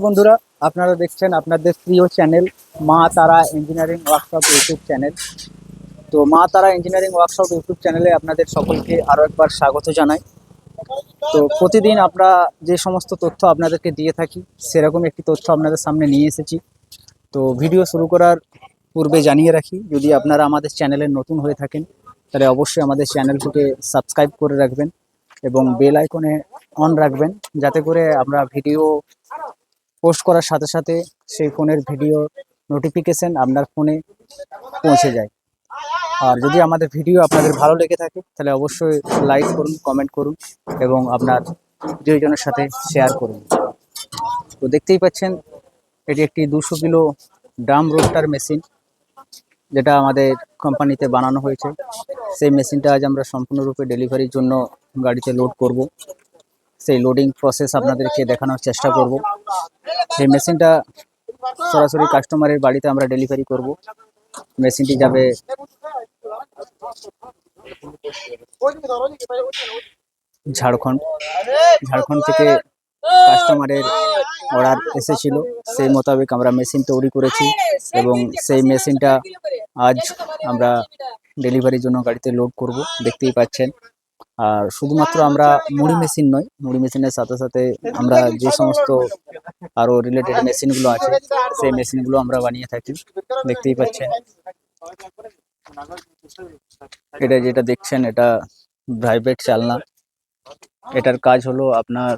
বন্ধুরা, আপনারা দেখছেন আপনাদের প্রিয় চ্যানেল মা তারা ইঞ্জিনিয়ারিং ওয়ার্কশপ ইউটিউব চ্যানেল। তো মা তারা ইঞ্জিনিয়ারিং ওয়ার্কশপ ইউটিউব চ্যানেলে আপনাদের সকলকে আরও একবার স্বাগত জানাই। তো প্রতিদিন আমরা যে সমস্ত তথ্য আপনাদেরকে দিয়ে থাকি, সেরকম একটি তথ্য আপনাদের সামনে নিয়ে এসেছি। তো ভিডিও শুরু করার পূর্বে জানিয়ে রাখি, যদি আপনারা আমাদের চ্যানেলে নতুন হয়ে থাকেন, তাহলে অবশ্যই আমাদের চ্যানেলটিকে সাবস্ক্রাইব করে রাখবেন এবং বেল আইকনে অন রাখবেন, যাতে করে আমরা ভিডিও পোস্ট করার সাথে সাথে সেই ফোনের ভিডিও নোটিফিকেশন আপনার ফোনে পৌঁছে যায়। আর যদি আমাদের ভিডিও আপনাদের ভালো লেগে থাকে, তাহলে অবশ্যই লাইক করুন কমেন্ট করুন এবং আপনার প্রিয়জনের সাথে শেয়ার করুন। তো দেখতেই পাচ্ছেন, এটি একটি দুশো কিলো ড্রাম রোস্টার মেশিন যেটা আমাদের কোম্পানিতে বানানো হয়েছে। সেই মেশিনটা আজ আমরা সম্পূর্ণরূপে ডেলিভারির জন্য গাড়িতে লোড করব। সেই লোডিং প্রসেস আপনাদেরকে দেখানোর চেষ্টা করব। সেই মেশিনটা সরাসরি কাস্টমারের বাড়িতে আমরা ডেলিভারি করব। মেশিনটি যাবে ঝাড়খণ্ড। ঝাড়খণ্ড থেকে কাস্টমারের অর্ডার এসেছিল। সেই মোতাবেক আমরা মেশিন তৈরি করেছি এবং সেই মেশিনটা আজ আমরা ডেলিভারির জন্য গাড়িতে লোড করব। দেখতেই পাচ্ছেন। আর শুধুমাত্র আমরা মুড়ি মেশিন নয় মুড়ি মেশিনের সাথে সাথে আমরা যে সমস্ত আরও রিলেটেড মেশিনগুলো আছে সেই মেশিনগুলো আমরা বানিয়ে থাকি। দেখতেই পাচ্ছেন। এটা যেটা দেখছেন এটা প্রাইভেট চালনা। এটার কাজ হলো আপনার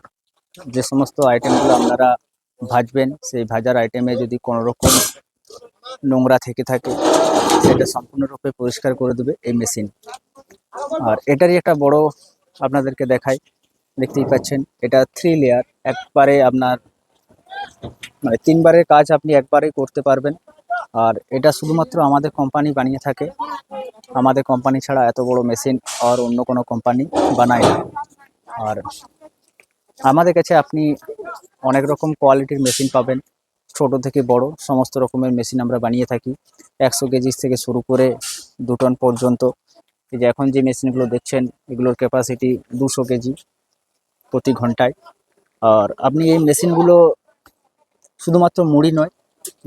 যে সমস্ত আইটেমগুলো আপনারা ভাজবেন সেই ভাজার আইটেমে যদি কোনো রকম নোংরা থেকে থাকে সেটা সম্পূর্ণরূপে পরিষ্কার করে দেবে এই মেশিন। আর এটারই একটা বড় আপনাদেরকে দেখাই। দেখতেই পাচ্ছেন, এটা থ্রি লেয়ার একবারে আপনার মানে তিনবারের কাজ আপনি একবারে করতে পারবেন। আর এটা শুধুমাত্র আমাদের কোম্পানি বানিয়ে থাকে। আমাদের কোম্পানি ছাড়া এত বড় মেশিন আর অন্য কোনো কোম্পানি বানায় না। আর আমাদের কাছে আপনি অনেক রকম কোয়ালিটির মেশিন পাবেন। ছোট থেকে বড়, সমস্ত রকমের মেশিন আমরা বানিয়ে থাকি। একশো কেজি থেকে শুরু করে দু টন পর্যন্ত। এই যে এখন যে মেশিনগুলো দেখছেন, এগুলোর ক্যাপাসিটি দুশো কেজি প্রতি ঘন্টায়। আর আপনি এই মেশিনগুলো শুধুমাত্র মুড়ি নয়,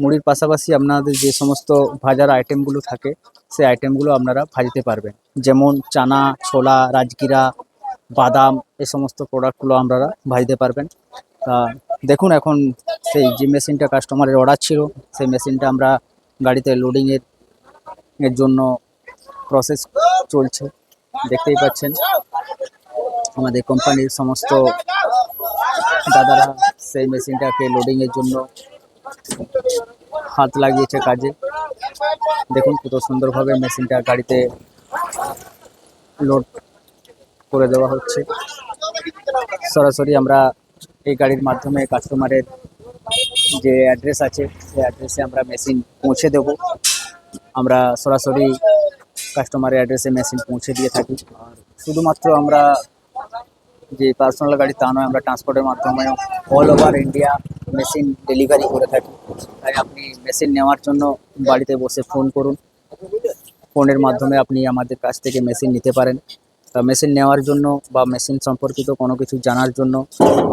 মুড়ির পাশাপাশি আপনাদের যে সমস্ত ভাজার আইটেমগুলো থাকে, সেই আইটেমগুলো আপনারা ভাজতে পারবেন। যেমন চানা, ছোলা, রাজগিরা, বাদাম এই সমস্ত প্রোডাক্টগুলো আপনারা ভাজতে পারবেন। তা দেখুন এখন সেই যে মেশিনটা কাস্টমারের অর্ডার ছিল, সেই মেশিনটা আমরা গাড়িতে লোডিংয়ের এর জন্য প্রসেস চলছে। দেখতেই পাচ্ছেন, আমাদের কোম্পানির সমস্ত দাদারা সেই মেশিনটাকে লোডিংয়ের জন্য হাত লাগিয়েছে কাজে। দেখুন কত সুন্দরভাবে মেশিনটা গাড়িতে লোড করে দেওয়া হচ্ছে। সরাসরি আমরা এই গাড়ির মাধ্যমে কাস্টমারের যে অ্যাড্রেস আছে, সেই অ্যাড্রেসে আমরা মেশিন পৌঁছে দেব। আমরা সরাসরি কাস্টমারের অ্যাড্রেসে মেশিন পৌঁছে দিয়ে থাকি। শুধুমাত্র আমরা যে পার্সোনাল গাড়ি তা নয়, আমরা ট্রান্সপোর্টের মাধ্যমে all over India machine delivery করে থাকি। তাই আপনি মেশিন নেওয়ার জন্য বাড়িতে বসে ফোন করুন। ফোনের মাধ্যমে আপনি আমাদের কাছ থেকে মেশিন নিতে পারেন। মেশিন নেওয়ার জন্য বা মেশিন সম্পর্কিত কোনো কিছু জানার জন্য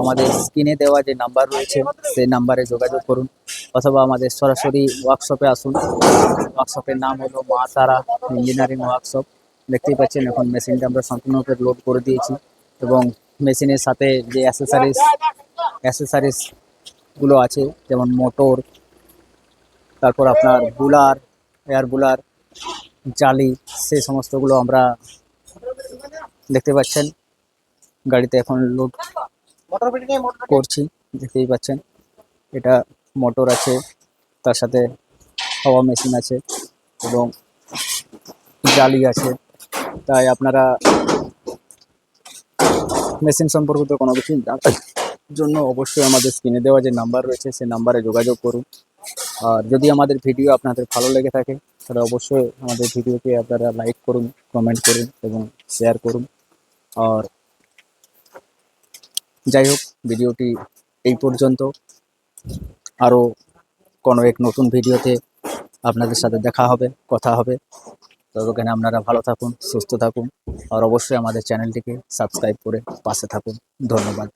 আমাদের স্ক্রিনে দেওয়া যে নাম্বার রয়েছে, সেই নাম্বারে যোগাযোগ করুন অথবা আমাদের সরাসরি ওয়ার্কশপে আসুন। ওয়ার্কশপের নাম হলো মা তারা ইঞ্জিনিয়ারিং ওয়ার্কশপ দেখতেই পাচ্ছেন এখন মেশিনটা আমরা সম্পূর্ণরূপে লোড করে দিয়েছি এবং মেশিনের সাথে যে অ্যাসেসারিজ অ্যাসেসারিজগুলো আছে, যেমন মোটর তারপর আপনার বুলার এয়ার বুলার, জালি, সেই সমস্তগুলো আমরা দেখতে পাচ্ছেন, গাড়িতে এখন লোড করছি, দেখতেই পাচ্ছেন। এটা মোটর আছে, তার সাথে হাওয়া মেশিন আছে এবং জালি আছে। তাই আপনারা মেশিন সম্পর্কিত কোনো কিছু জানার জন্য অবশ্যই আমাদের স্ক্রিনে দেওয়া যে নাম্বার রয়েছে, সেই নাম্বারে যোগাযোগ করুন। আর যদি আমাদের ভিডিও আপনাদের ভালো লেগে থাকে, তাহলে অবশ্যই আমাদের ভিডিওকে আপনারা লাইক করুন কমেন্ট করুন এবং শেয়ার করুন। আর যাই হোক, ভিডিওটি এই পর্যন্ত। আরও কোনো এক নতুন ভিডিওতে আপনাদের সাথে দেখা হবে, কথা হবে। ততক্ষণে আপনারা ভালো থাকুন, সুস্থ থাকুন, আর অবশ্যই আমাদের চ্যানেলটিকে সাবস্ক্রাইব করে পাশে থাকুন। ধন্যবাদ।